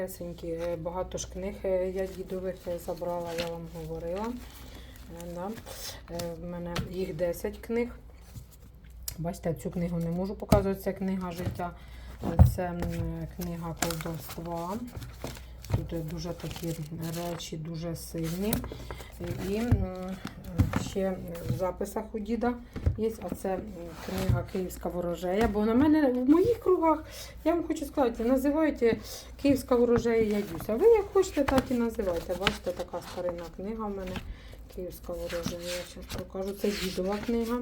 Малесенькі, е, багато ж книг е, я дідових е, забрала, я вам говорила. Да. В мене їх 10 книг. Бачите, цю книгу не можу показувати, це книга життя. Це книга колдовства. Тут дуже такі речі, дуже сильні. І ще в записах у діда є, а це книга Київська ворожея. Бо на мене в моїх кругах, я вам хочу сказати, називають е, Київська ворожея Ядюся. Ви як хочете, так і називайте. Бачите, така старинна книга в мене. Київська ворожа, Я зараз покажу. Це дідова книга.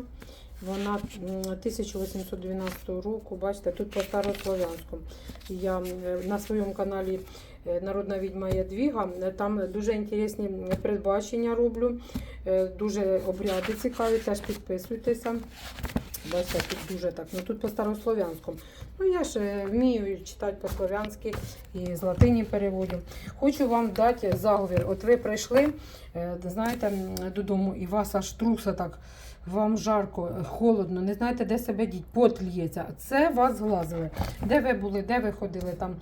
Вона 1812 року, бачите, тут по старослов'янському. Я на своєму каналі е, Народна відьма Ядвіга. е, Там дуже інтересні передбачення роблю. е, Дуже обряди цікаві, теж підписуйтеся. Бачите, тут дуже так. Ну тут по старослов'янському. Ну я ж вмію читати по-слов'янськи і з латині переводю. Хочу вам дати заговір. От ви прийшли, е, знаєте, додому, і вас аж труса так. Вам жарко, е, холодно, не знаєте, де себе діть, пот лється. Це вас зглазили. Де ви були, де ви ходили там,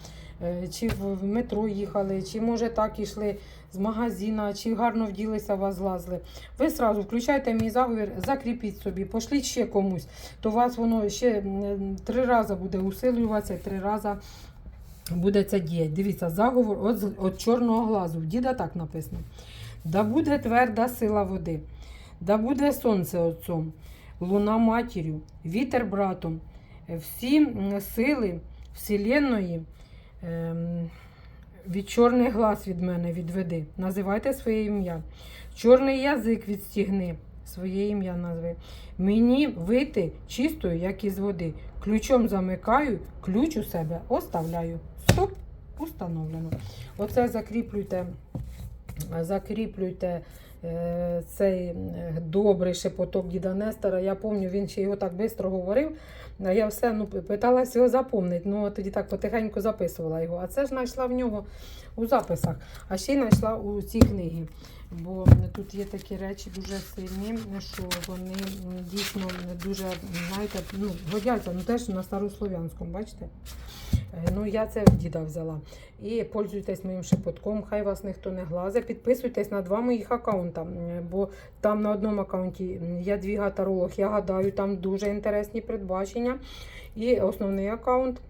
е, чи в метро їхали, чи може так ішли з магазина, чи гарно вділися, вас злазили. Ви сразу включайте мій заговір, закріпіть собі, пошліть ще комусь, то вас воно ще три рази буде усилюватися, три рази буде це діяти. Дивіться, заговор от чорного глазу. Діда так написано. Да буде тверда сила води, да буде сонце отцом, луна матір'ю, вітер братом, е, всі сили вселенної ем, від чорний глаз від мене відведи. Називайте своє ім'я. Чорний язик відстігни. Своє ім'я назви. Мені вийти чистою, як із води. Ключом замикаю, ключ у себе оставляю. Стоп, установлено. Оце закріплюйте, закріплюйте е, цей е, добрий шепоток діда Нестора. Я пам'ятаю, він ще його так швидко говорив. Я все ну, питалась його запомнити. Ну, тоді так потихеньку записувала його. А це ж знайшла в нього у записах, а ще й знайшла у цій книгі. Бо тут є такі речі дуже сильні, що вони дійсно дуже, знаєте, ну, годяться, ну теж на старослов'янському, бачите? Е, Ну, я це в діда взяла. І пользуйтесь моїм шепотком, хай вас ніхто не глазе. Підписуйтесь на два моїх аккаунта, бо там на одному аккаунті я дві гатаролог, я гадаю, там дуже інтересні передбачення. І основний аккаунт.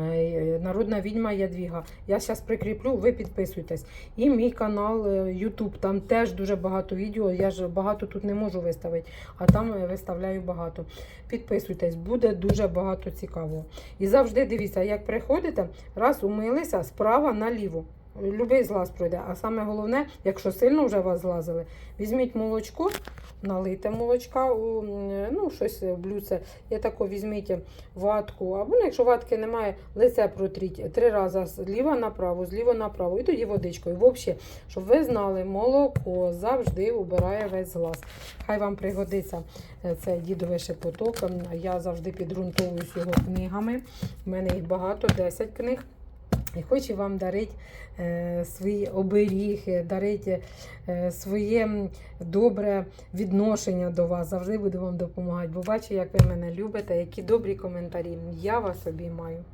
Е, Народна відьма Ядвіга. Я зараз прикріплю, ви підписуйтесь. І мій канал е, YouTube, там теж дуже багато відео. Я ж багато тут не можу виставити, а там е, виставляю багато. Підписуйтесь, буде дуже багато цікавого. І завжди дивіться, як приходите, раз умилися справа наліво. Любий злаз пройде. А саме головне, якщо сильно вже вас злазили, візьміть молочко, налийте молочка у ну, щось в блюдце. І тако візьміть ватку. Або ну, якщо ватки немає, лице протріть три рази зліва направо, зліва направо. І тоді водичкою. Взагалі, щоб ви знали, молоко завжди убирає весь злаз. Хай вам пригодиться е, цей дідовий шепоток. М, Я завжди підґрунтовуюсь його книгами. У мене їх багато, 10 книг. І хочу вам дарити е, свої оберіги, дарити е, своє добре відношення до вас. Завжди буду вам допомагати. Бо бачу, як ви мене любите, які добрі коментарі. Я вас обіймаю.